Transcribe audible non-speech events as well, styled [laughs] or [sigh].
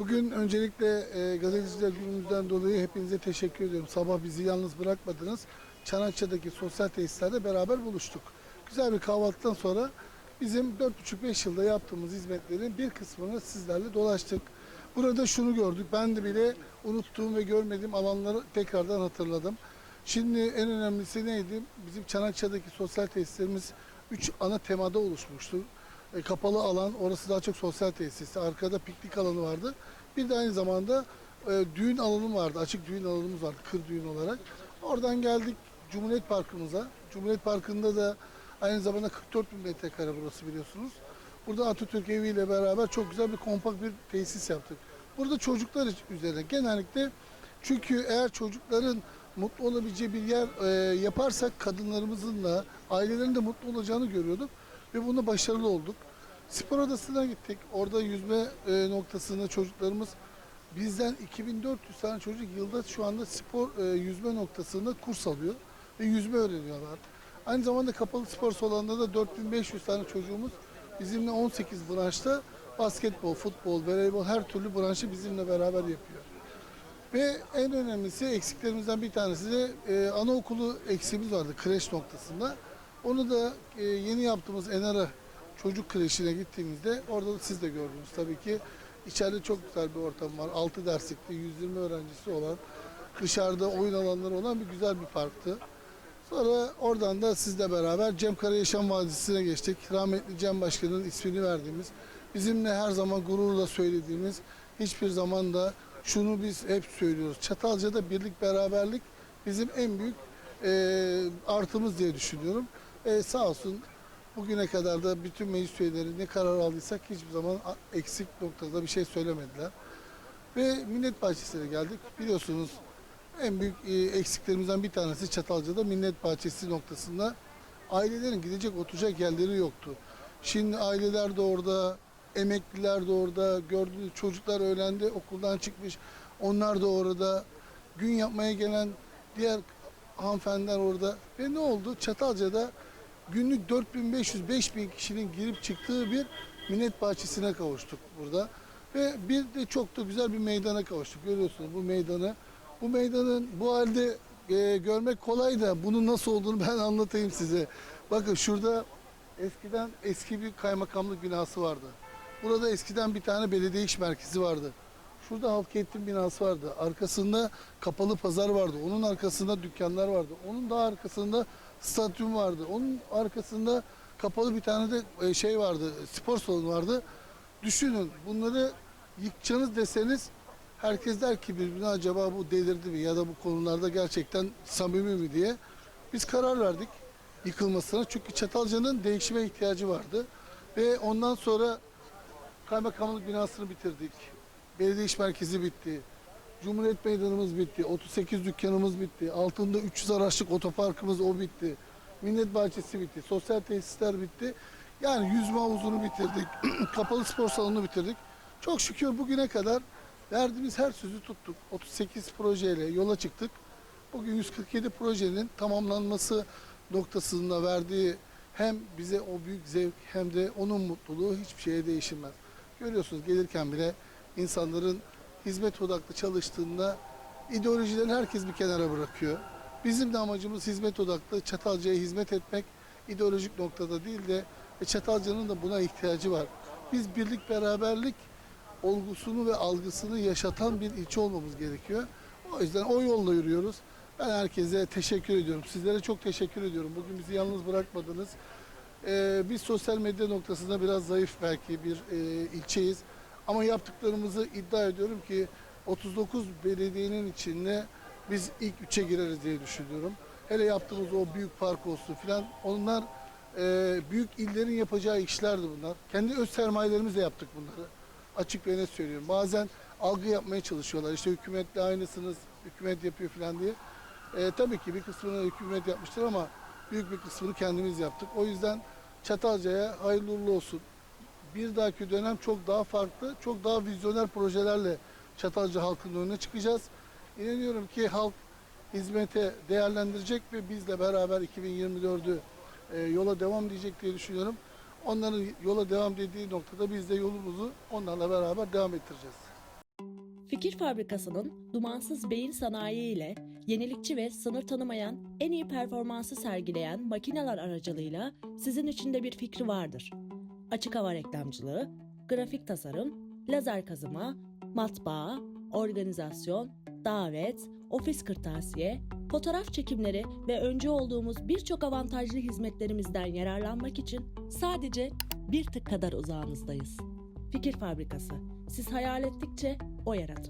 Bugün öncelikle e, gazeteciler günümüzden dolayı hepinize teşekkür ediyorum. Sabah bizi yalnız bırakmadınız. Çanakçı'daki sosyal tesislerde beraber buluştuk. Güzel bir kahvaltıdan sonra bizim 4,5-5 yılda yaptığımız hizmetlerin bir kısmını sizlerle dolaştık. Burada şunu gördük. Ben de bile unuttuğum ve görmediğim alanları tekrardan hatırladım. Şimdi en önemlisi neydi? Bizim Çanakçı'daki sosyal tesislerimiz 3 ana temada oluşmuştu. E, kapalı alan, orası daha çok sosyal tesis. Arkada piknik alanı vardı. Bir de aynı zamanda e, düğün alanı vardı. Açık düğün alanımız vardı. Kır düğün olarak. Oradan geldik Cumhuriyet Parkı'mıza. Cumhuriyet Parkı'nda da aynı zamanda 44 bin metrekare burası biliyorsunuz. Burada Atatürk Evi ile beraber çok güzel bir kompakt bir tesis yaptık. Burada çocuklar üzerine genellikle çünkü eğer çocukların mutlu olabileceği bir yer e, yaparsak kadınlarımızın da ailelerin de mutlu olacağını görüyorduk ve bunda başarılı olduk. Spor odasına gittik. Orada yüzme e, noktasında çocuklarımız bizden 2400 tane çocuk yılda şu anda spor e, yüzme noktasında kurs alıyor ve yüzme öğreniyorlar. Aynı zamanda kapalı spor salonunda da 4500 tane çocuğumuz bizimle 18 branşta basketbol, futbol, voleybol her türlü branşı bizimle beraber yapıyor. Ve en önemlisi eksiklerimizden bir tanesi de e, anaokulu eksiğimiz vardı kreş noktasında. Onu da e, yeni yaptığımız Enara çocuk kreşine gittiğimizde orada da siz de gördünüz tabii ki. İçeride çok güzel bir ortam var. 6 derslikli 120 öğrencisi olan dışarıda oyun alanları olan bir güzel bir parktı. Sonra oradan da sizle beraber Cem Karayaşan Vadisi'ne geçtik. Rahmetli Cem Başkan'ın ismini verdiğimiz, bizimle her zaman gururla söylediğimiz, hiçbir zaman da şunu biz hep söylüyoruz. Çatalca'da birlik beraberlik bizim en büyük e, artımız diye düşünüyorum. E, sağ olsun bugüne kadar da bütün meclis üyeleri ne karar aldıysak hiçbir zaman eksik noktada bir şey söylemediler. Ve Millet Bahçesi'ne geldik. Biliyorsunuz en büyük e, eksiklerimizden bir tanesi Çatalca'da Millet Bahçesi noktasında ailelerin gidecek oturacak yerleri yoktu. Şimdi aileler de orada, emekliler de orada, gördüğünüz çocuklar öğlendi, okuldan çıkmış. Onlar da orada. Gün yapmaya gelen diğer hanımefendiler orada. Ve ne oldu? Çatalca'da günlük 4500-5000 kişinin girip çıktığı bir millet bahçesine kavuştuk burada. Ve bir de çok da güzel bir meydana kavuştuk. Görüyorsunuz bu meydanı. Bu meydanın bu halde e, görmek kolay da bunun nasıl olduğunu ben [laughs] anlatayım size. Bakın şurada eskiden eski bir kaymakamlık binası vardı. Burada eskiden bir tane belediye iş merkezi vardı. Şurada halk eğitim binası vardı. Arkasında kapalı pazar vardı. Onun arkasında dükkanlar vardı. Onun daha arkasında stadyum vardı. Onun arkasında kapalı bir tane de e, şey vardı. Spor salonu vardı. Düşünün bunları yıkacaksınız deseniz herkes der ki birbirine acaba bu delirdi mi ya da bu konularda gerçekten samimi mi diye. Biz karar verdik yıkılmasına. Çünkü Çatalca'nın değişime ihtiyacı vardı. Ve ondan sonra kaymakamlık binasını bitirdik. Belediye iş merkezi bitti. Cumhuriyet Meydanımız bitti. 38 dükkanımız bitti. Altında 300 araçlık otoparkımız o bitti. Millet Bahçesi bitti. Sosyal tesisler bitti. Yani yüzme havuzunu bitirdik. [clears throat] Kapalı spor salonunu bitirdik. Çok şükür bugüne kadar verdiğimiz her sözü tuttuk. 38 projeyle yola çıktık. Bugün 147 projenin tamamlanması noktasında verdiği hem bize o büyük zevk hem de onun mutluluğu hiçbir şeye değişilmez. Görüyorsunuz gelirken bile insanların hizmet odaklı çalıştığında ideolojilerini herkes bir kenara bırakıyor. Bizim de amacımız hizmet odaklı, Çatalca'ya hizmet etmek ideolojik noktada değil de ve Çatalca'nın da buna ihtiyacı var. Biz birlik beraberlik olgusunu ve algısını yaşatan bir ilçe olmamız gerekiyor. O yüzden o yolla yürüyoruz. Ben herkese teşekkür ediyorum. Sizlere çok teşekkür ediyorum. Bugün bizi yalnız bırakmadınız. Ee, biz sosyal medya noktasında biraz zayıf belki bir e, ilçeyiz. Ama yaptıklarımızı iddia ediyorum ki 39 belediyenin içinde biz ilk üçe gireriz diye düşünüyorum. Hele yaptığımız o büyük park olsun filan onlar e, büyük illerin yapacağı işlerdi bunlar. Kendi öz sermayelerimizle yaptık bunları. Açık ve net söylüyorum. Bazen algı yapmaya çalışıyorlar. İşte hükümetle aynısınız, hükümet yapıyor filan diye. E, tabii ki bir kısmını hükümet yapmıştır ama büyük bir kısmını kendimiz yaptık. O yüzden Çatalca'ya hayırlı uğurlu olsun. Bir dahaki dönem çok daha farklı, çok daha vizyoner projelerle Çatalca halkının önüne çıkacağız. İnanıyorum ki halk hizmete değerlendirecek ve bizle beraber 2024'ü e, yola devam diyecek diye düşünüyorum. Onların yola devam dediği noktada biz de yolumuzu onlarla beraber devam ettireceğiz. Fikir Fabrikası'nın dumansız beyin sanayi ile yenilikçi ve sınır tanımayan en iyi performansı sergileyen makineler aracılığıyla sizin için de bir fikri vardır. Açık hava reklamcılığı, grafik tasarım, lazer kazıma, matbaa, organizasyon, davet, ofis kırtasiye, fotoğraf çekimleri ve öncü olduğumuz birçok avantajlı hizmetlerimizden yararlanmak için sadece bir tık kadar uzağınızdayız. Fikir Fabrikası. Siz hayal ettikçe o yaratır.